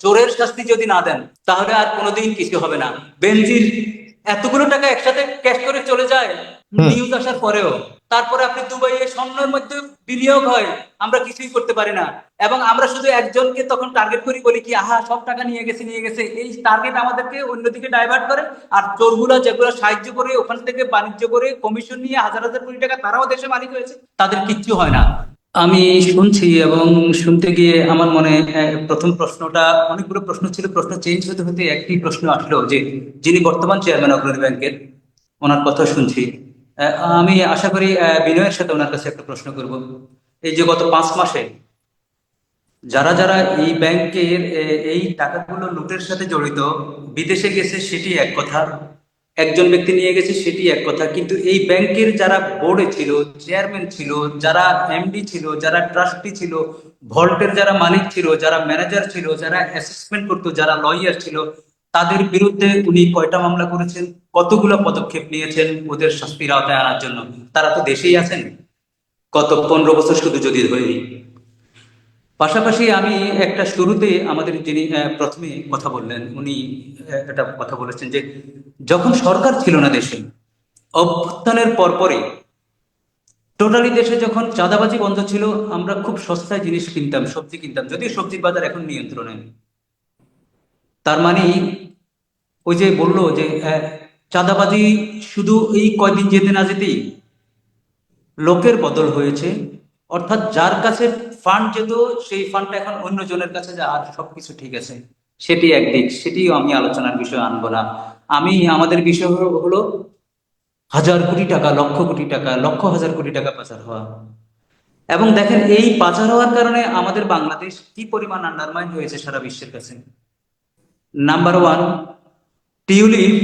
চোরের শাস্তি যদি না দেন তাহলে আর কোনোদিন কিছু হবে না। বেনজির এতগুলো টাকা একসাথে ক্যাশ করে চলে যায় নিউজ আসার পরেও। তারপরে আপনি দুবাইয়ে স্বর্ণের মধ্যে বিনিয়োগ হয় আমরা কিছুই করতে পারি না। এবং আমরা শুধু একজনকে তখন টার্গেট করি বলি কি আহা সব টাকা নিয়ে গেছে নিয়ে গেছে। এই টার্গেট আমাদেরকে অন্যদিকে ডাইভার্ট করে আর চোরগুলো যেগুলো সাহায্য করে ওখান থেকে বাণিজ্য করে কমিশন নিয়ে হাজার হাজার কোটি টাকা তারাও দেশে মালিক হয়েছে তাদের কিচ্ছু হয় না। আমি শুনছি এবং শুনতে গিয়ে আমার মনে প্রথম প্রশ্নটা, অনেকগুলো প্রশ্ন ছিল, প্রশ্ন চেঞ্জ হতে হতে একটি প্রশ্ন আসলো যে, যিনি বর্তমান চেয়ারম্যান অগ্রণী ব্যাংকের ওনার কথা শুনছি। আমি আশা করি বিনয়ের সাথে ওনার কাছে একটা প্রশ্ন করব। এই যে গত পাঁচ মাসে যারা যারা এই ব্যাংকের এই টাকাগুলো লুটের সাথে জড়িত, বিদেশে গেছে সেটি এক কথা একজন ব্যক্তি নিয়ে গেছে, সেটি এক কথা। কিন্তু এই ব্যাংকের যারা বোর্ডে ছিল চেয়ারম্যান ছিল, যারা এমডি ছিল, যারা ট্রাস্টি ছিল ভল্টের যারা মালিক ছিল, যারা ম্যানেজার ছিল, যারা অ্যাসেসমেন্ট করতো, যারা লয়ার ছিল, তাদের বিরুদ্ধে উনি কয়টা মামলা করেছেন, কতগুলো পদক্ষেপ নিয়েছেন, ওদের শাস্তির আওতায় আনার জন্য। তারা তো দেশেই আছেন। গত পনেরো বছর শুধু যদি হয়নি পাশাপাশি আমি একটা শুরুতে আমাদের যিনি প্রথমে কথা বললেন, উনি একটা কথা বলেছেন যে যখন সরকার ছিল না দেশে, অভ্যুত্থানের পরপরে টোটালি দেশে যখন চাঁদাবাজি বন্ধ ছিল, আমরা খুব সস্তায় জিনিস কিনতাম, সবজি কিনতাম, যদিও সবজির বাজার এখন নিয়ন্ত্রণে। তার মানে ওই যে বলল যে চাঁদাবাজি শুধু এই কয়দিন যেতে না যেতেই লোকের বদল হয়েছে, অর্থাৎ যার কাছে ফান্ড যেত সেই ফান্ডটা এখন অন্য জনের কাছে যা, আর সবকিছু ঠিক আছে। সেটি একদিক, সেটিও আমি আলোচনার বিষয় আনব না। আমি, আমাদের বিষয় হলো হাজার কোটি টাকা, লক্ষ কোটি টাকা, লক্ষ হাজার কোটি টাকা পাচার হওয়া। এবং দেখেন, এই পাচার হওয়ার কারণে আমাদের বাংলাদেশ কি পরিমাণ আন্ডারমাইন হয়েছে সারা বিশ্বের কাছে? নাম্বার ওয়ান টিউলিপ,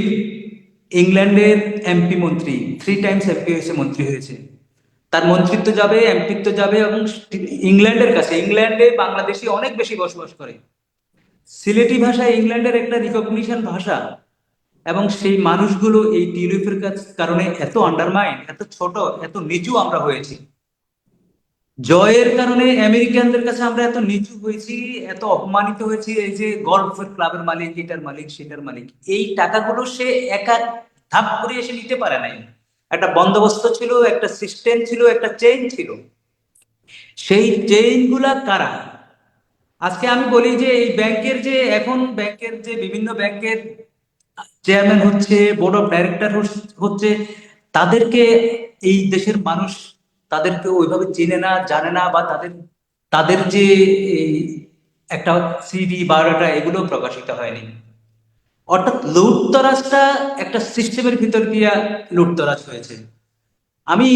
ইংল্যান্ডের এমপি মন্ত্রী থ্রি টাইমস এমপি হয়েছে, মন্ত্রী হয়েছে। তার মন্ত্রিত্ব যাবে, এমপিত্ব যাবে এবং ইংল্যান্ডের কাছে, ইংল্যান্ডে বাংলাদেশি অনেক বেশি বসবাস করে। সিলেটি ভাষা ইংল্যান্ডের একটা রিকগনিশন ভাষা এবং সেই মানুষগুলো এই টিউলিপের কারণে এত আন্ডারমাইন্ড এত ছোট, এত নিচু আমরা হয়েছি। জয়ের কারণে আমেরিকানদের কাছে আমরা এত নিচু হয়েছি, এত অপমানিত হয়েছি, এই যে গল্ফের ক্লাবের মালিক, এটার মালিক, সেটার মালিক। এই টাকাগুলো সে একা ধাপ করে এসে নিতে পারে নাই। একটা বন্দোবস্ত ছিল, একটা সিস্টেম ছিল, একটা চেইন ছিল। সেই চেইনগুলা কারা? আজকে আমি বলি যে এই ব্যাংকের যে, এখন ব্যাংকের যে বিভিন্ন ব্যাংকের চেয়ারম্যান হচ্ছে বোর্ড অফ ডাইরেক্টর হচ্ছে, তাদেরকে এই দেশের মানুষ তাদেরকে ওইভাবে চেনে না, জানে না, বা তাদের তাদের যে একটা সিভি বায়োডাটা এগুলো প্রকাশিত হয়নি। অর্থাৎ লুটতরাজটা একটা সিস্টেমের ভিতর দিয়া লুটতরাজ হয়েছে। আমি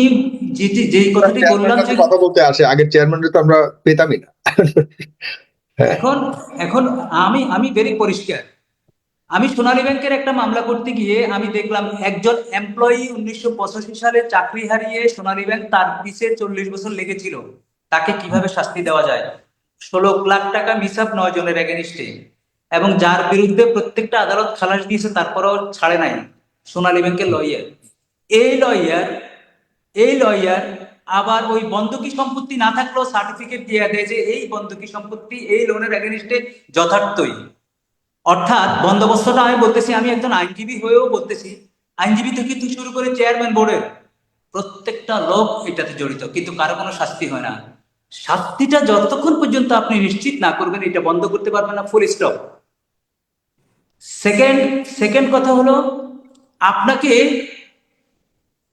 যে যে- কথাটি বললাম যে কথা বলতে আসে আগের চেয়ারম্যানরা তো আমরা পেতামই না। হ্যাঁ। এখন এখন আমি আমি ভেরি পরিষ্কার। আমি সোনালী ব্যাংকের একটা মামলা করতে গিয়ে আমি দেখলাম একজন এমপ্লয়ি উনিশশো পঁচাশি সালে চাকরি হারিয়ে সোনালী ব্যাংক তার পিছে চল্লিশ বছর লেগেছিল। তাকে কীভাবে শাস্তি দেওয়া যায়? ষোলো লাখ টাকা মিসাব নয় জনের এগেনিস্টে এবং যার বিরুদ্ধে প্রত্যেকটা আদালত খালাস দিয়েছে, তারপরেও ছাড়ে নাই সোনালী ব্যাংকের লয়ার এই লয়ার এই লয়ার আবার ওই বন্ধকি সম্পত্তি না থাকলেও সার্টিফিকেট দিয়ে দেয় যে এই বন্ধকি সম্পত্তি এই লোনের এগেনিস্টে যথার্থই। অর্থাৎ বন্দোবস্তটা আমি বলতেছি, আমি একজন আইনজীবী হয়েও বলতেছি, আইনজীবী থেকে কিন্তু শুরু করে চেয়ারম্যান বোর্ডের প্রত্যেকটা লোক এটাতে জড়িত, কিন্তু কারও কোনো শাস্তি হয় না। শাস্তিটা যতক্ষণ পর্যন্ত আপনি নিশ্চিত না করবেন, এটা বন্ধ করতে পারবেন না ফুল স্টপ সেকেন্ড সেকেন্ড কথা হলো, আপনাকে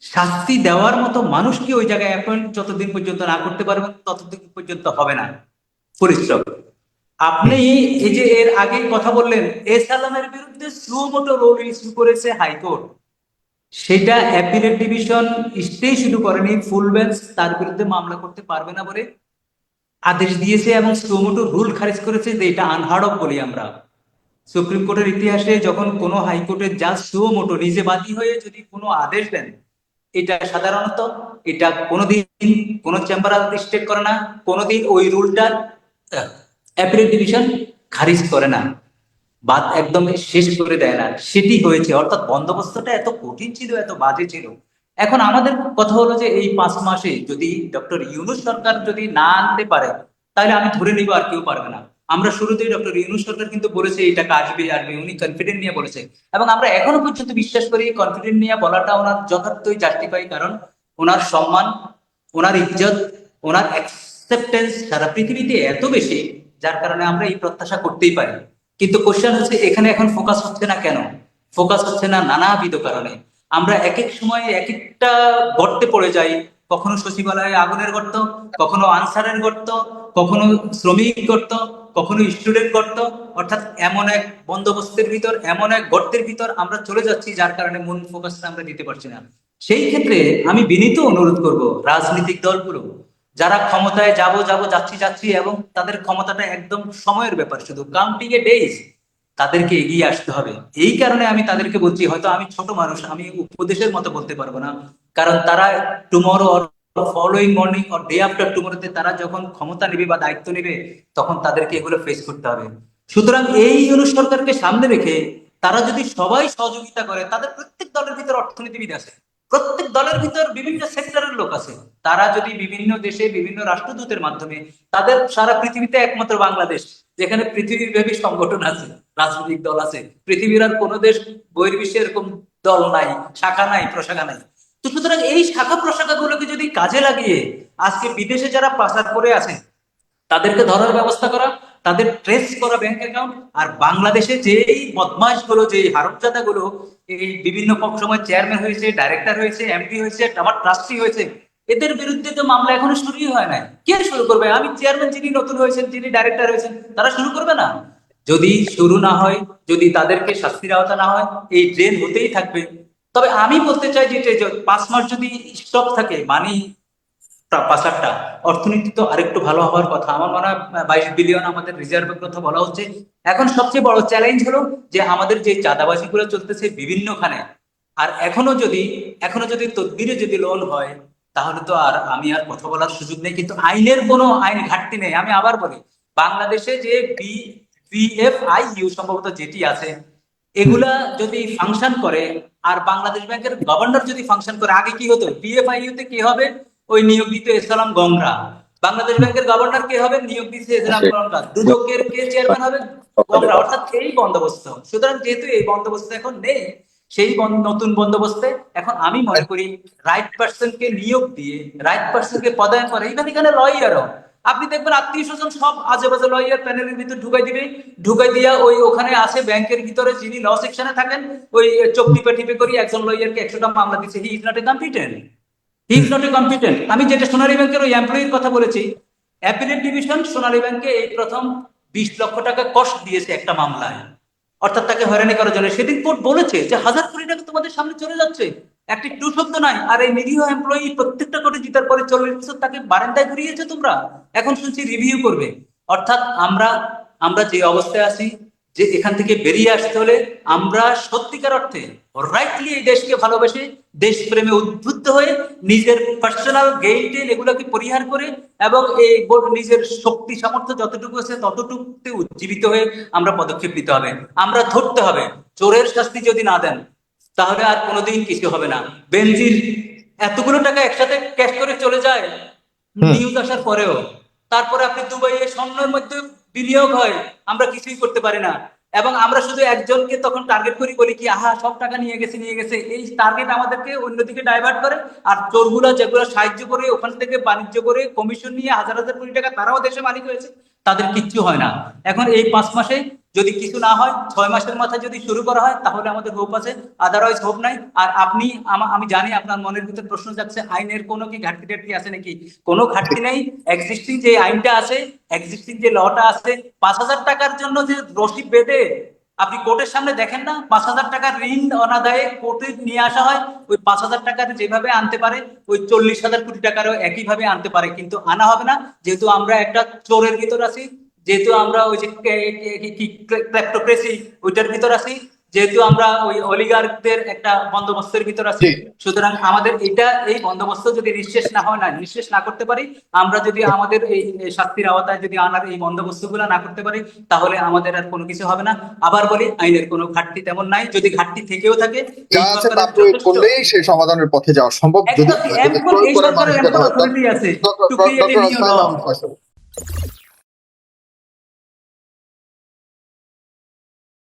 শাস্তি দেওয়ার মতো মানুষ কি ওই জায়গায় অ্যাপয়েন্ট যতদিন পর্যন্ত না করতে পারবেন, ততদিন পর্যন্ত হবে না। পরিশ্রম। আপনি এই যে এর আগে কথা বললেন এস আলমের বিরুদ্ধে সুমোটো রোল ইস্যু করেছে হাইকোর্ট। সেটা অ্যাপিলেট ডিভিশন স্টে শুরু করেনি ফুল বেঞ্চ তার বিরুদ্ধে মামলা করতে পারবে না বলে আদেশ দিয়েছে এবং সুমোটো রুল খারিজ করেছে যে এটা আনহার্ড অফ বলি আমরা। সুপ্রিম কোর্টের ইতিহাসে যখন কোনো হাইকোর্টের জাজ সুমোটো নিজে বাদী হয়ে যদি কোনো আদেশ দেন, এটা সাধারণত, এটা কোনোদিন কোনো চেম্বার স্টেট করে না, কোনোদিন ওই রুলটার অ্যাপিলেট ডিভিশন খারিজ করে না, বাদ একদম শেষ করে দেয় না, সেটি হয়েছে। অর্থাৎ বন্দোবস্তটা এত কঠিন ছিল, এত বাজে ছিল। এখন আমাদের কথা হলো যে এই পাঁচ মাসে যদি ডক্টর ইউনুস সরকার যদি না আনতে পারে, তাহলে আমি ধরে নিব আর কেউ পারবে না। আমরা শুরুতেই ডক্টর ইউনুস সরকার কিন্তু বলেছে এই টাকা আসবে আসবে। উনি কনফিডেন্ট নিয়ে বলেছে। এবং আমরা এখনও পর্যন্ত বিশ্বাস করি কনফিডেন্ট নিয়ে বলাটা ওনার যথার্থই জাস্টিফাই কারণ ওনার সম্মান, ওনার ইজ্জত, ওনার অ্যাকসেপ্টেন্স সারা পৃথিবীতে এত বেশি, যার কারণে আমরা এই প্রত্যাশা করতেই পারি। কিন্তু কোশ্চেন হচ্ছে, এখানে এখন ফোকাস হচ্ছে না কেন? ফোকাস হচ্ছে না নানাবিধ কারণে। আমরা এক এক সময় এক একটা গর্তে পড়ে যাই। কখনো সচিবালয়ে আগুনের গর্ত, কখনো আনসারের গর্ত কখনো শ্রমিক করত, কখনো স্টুডেন্ট করত, অর্থাৎ এমন এক বন্দোবস্তের ভিতর, এমন এক গর্তের ভিতর আমরা চলে যাচ্ছি, যার কারণে মূল ফোকাসটা আমরা দিতে পারছি না। সেই ক্ষেত্রে আমি বিনীত অনুরোধ করব রাজনৈতিক দলগুলো, যারা ক্ষমতায় যাব যাব, যাচ্ছি যাচ্ছি এবং তাদের ক্ষমতাটা একদম সময়ের ব্যাপার, শুধু কাউন্টিং এ ডেজ তাদেরকে এগিয়ে আসতে হবে। এই কারণে আমি তাদেরকে বলছি, হয়তো আমি ছোট মানুষ, আমি উপদেশের মতো বলতে পারব না, কারণ তারা tomorrow following morning or day after টুমরোতে তারা যখন ক্ষমতা নেবে বা দায়িত্ব নেবে, তখন তাদেরকে এগুলো ফেস করতে হবে। সুতরাং এই সরকারকে সামনে রেখে তারা যদি সবাই সহযোগিতা করে, তাদের প্রত্যেক দলের ভিতর অর্থনীতিবিদ আছে, প্রত্যেক দলের ভিতর বিভিন্ন সেক্টরের লোক আছে। তারা যদি বিভিন্ন দেশে বিভিন্ন রাষ্ট্রদূতের মাধ্যমে তাদের সারা পৃথিবীতে একমাত্র বাংলাদেশ, যেখানে পৃথিবীব্যাপী সংগঠন আছে, রাজনৈতিক দল আছে, পৃথিবীর আর কোনো দেশ বহির্বিশ্বে এরকম দল নাই, শাখা নাই, প্রশাখা নাই। তো সুতরাং এই শাখা প্রশাখাগুলোকে যদি কাজে লাগিয়ে আজকে বিদেশে যারা পাচার করে আছে, তাদেরকে ধরার ব্যবস্থা করা, তাদের ট্রেস করা ব্যাংক অ্যাকাউন্ট আর বাংলাদেশে যে এই বদমাশগুলো যে হারমজাদা গুলো এই বিভিন্ন সময় চেয়ারম্যান হয়েছে ডাইরেক্টর হয়েছে এমপি হয়েছে, আমার ট্রাস্টি হয়েছে, এদের বিরুদ্ধে তো মামলা এখনও শুরুই হয় নাই। কে শুরু করবে? আমি চেয়ারম্যান যিনি, নতুন হয়েছেন, যিনি ডাইরেক্টর হয়েছেন, তারা শুরু করবে না? যদি শুরু না হয়, যদি তাদেরকে শাস্তির আওতা না হয়, এই ড্রেন হতেই থাকবে। তবে আমি বলতে চাই যে যে পাঁচ মাস যদি স্টক থাকে, মানি পাচারটা অর্থনীতি তো আরেকটু ভালো হওয়ার কথা। আমার মনে হয় বাইশ বিলিয়ন আমাদের রিজার্ভের কথা বলা হচ্ছে। এখন সবচেয়ে বড় চ্যালেঞ্জ হলো যে আমাদের যে চাঁদাবাজি গুলো চলতেছে বিভিন্নখানে, আর এখনও যদি এখনও যদি তদবিরে যদি লোন হয়, তাহলে তো আর আমি আর কথা বলার সুযোগ নেই। কিন্তু আইনের কোনো আইন ঘাটতি নেই। আমি আবার বলি, বাংলাদেশে যে বি বিএফআই ইউ সম্ভবত যেটি আছে এগুলা যদি ফাংশন করে আর বাংলাদেশ ব্যাংকের গভর্নর যদি ফাংশন করে আগে কি হতো? বিএফআইইউ তে কি হবে? ওই নিয়োগ দিত ইসলাম গংরা বাংলাদেশ ব্যাংকের গভর্নর কে হবে? নিয়োগ দিচ্ছে ইসলাম গংরা দুদকের কে চেয়ারম্যান হবে? গংরা অর্থাৎ এই বন্দোবস্ত। সুতরাং যেহেতু এই বন্দোবস্ত এখন নেই সেই নতুন বন্দোবস্তে এখন আমি মনে করি রাইট পার্সন কে নিয়োগ দিয়ে রাইট পার্সন কে পদায়ন করে ইভেন এখানে লয়ারও আপনি দেখবেন আত্মীয় স্বজন সব আজে বাজে লয়ার প্যানেলের ভিতর ঢুকাই দিবে। ঢুকাই দিয়া ওই ওখানে আসে ব্যাংকের ভিতরে যিনি ল সেকশনে থাকেন, ওই চোখ টিপে টিপে করি একজন লয়ারকে একশোটা মামলা দিচ্ছে he is not a competent he is not a competent আমি যেটা সোনালী ব্যাংকের ওই এমপ্লয়ির কথা বলেছি অ্যাপিলেট ডিভিশন সোনালী ব্যাংকে এই প্রথম বিশ লক্ষ টাকা কষ্ট দিয়েছে একটা মামলায়। অর্থাৎ তাকে হয়রানি করার জন্য। সেদিন কোর্ট বলেছে যে হাজার কোটি টাকা তোমাদের সামনে চলে যাচ্ছে। একটি টু শব্দ নাই আর এই নিরীহ এমপ্লয়ি প্রত্যেকটা কোটি জিতার পরে চল্লিশ বছর তাকে বারান্দায় ঘুরিয়েছে তোমরা। এখন শুনছি রিভিউ করবে। অর্থাৎ আমরা আমরা যে অবস্থায় আছি যে এখান থেকে বেরিয়ে আসতে হলে আমরা সত্যিকার অর্থে রাইটলি এই দেশকে ভালোবেসে দেশপ্রেমে উদ্বুদ্ধ হয়ে নিজের পার্সোনাল গেইন টেন এগুলোকে পরিহার করে এবং এই নিজের শক্তি সামর্থ্য যতটুকু আছে ততটুকুতে উজ্জীবিত হয়ে আমরা পদক্ষেপ নিতে হবে। আমরা ধরতে হবে চোরের শাস্তি যদি না দেন তাহলে আর কোনোদিন কিছু হবে না। বেনজির এতগুলো টাকা একসাথে ক্যাশ করে চলে যায়। নিউজ আসার পরেও। তারপরে আপনি দুবাইয়ে স্বর্ণের মধ্যে বিনিয়োগ হয়, আমরা কিছুই করতে পারি না। এবং আমরা শুধু একজনকে তখন টার্গেট করি, বলি কি, আহা, সব টাকা নিয়ে গেছে নিয়ে গেছে। এই টার্গেট আমাদেরকে অন্যদিকে ডাইভার্ট করে, আর চোরগুলো যেগুলো সাহায্য করে, ওখান থেকে বাণিজ্য করে কমিশন নিয়ে হাজার হাজার কোটি টাকা তারাও দেশে মালিক হয়েছে। তাদের কিচ্ছু হয় না। এখন এই পাঁচ মাসে যদি কিছু না হয়, ছয় মাসের মাথায় যদি শুরু করা হয়, তাহলে আমাদের হোপ আছে। আদারওয়াইজ হোপ নাই। আর আপনি, আমা- জানি আপনার মনের ভিতরে প্রশ্ন যাচ্ছে, আইনের কোনো কি ঘাটতি টাটতি আছে নাকি? কোনো ঘাটতি নেই। এক্সিস্টিং যে আইনটা আছে এক্সিস্টিং যে লটা আছে, পাঁচ হাজার টাকার জন্য যে রশি বেঁধে আপনি কোর্টের সামনে দেখেন না, পাঁচ হাজার টাকার ঋণ অনাদায়ে কোর্টে নিয়ে আসা হয়। ওই পাঁচ হাজার টাকার যেভাবে আনতে পারে, ওই চল্লিশ হাজার কোটি টাকারও একইভাবে আনতে পারে, কিন্তু আনা হবে না। যেহেতু আমরা একটা চোরের ভিতর আছি, যেহেতু আমরা ওই যে ক্লেপ্টোক্রেসি, ওইটার ভিতর আছি যেহেতু আমরা ওই অলিগারদের একটা বন্দোবস্তের ভিতর আছি সুতরাং আমাদের এটা এই বন্দোবস্ত যদি নিঃশেষ না হয় না নিঃশেষ না করতে পারি আমরা যদি আমাদের এই শাস্তির আওতায় যদি আনার এই বন্দোবস্তগুলো না করতে পারি তাহলে আমাদের আর কোনো কিছু হবে না। আবার বলি আইনের কোনো ঘাটতি তেমন নাই। যদি ঘাটতি থেকেও থাকে করলেই সেই সমাধানের পথে যাওয়া সম্ভব। যদি এমন আছে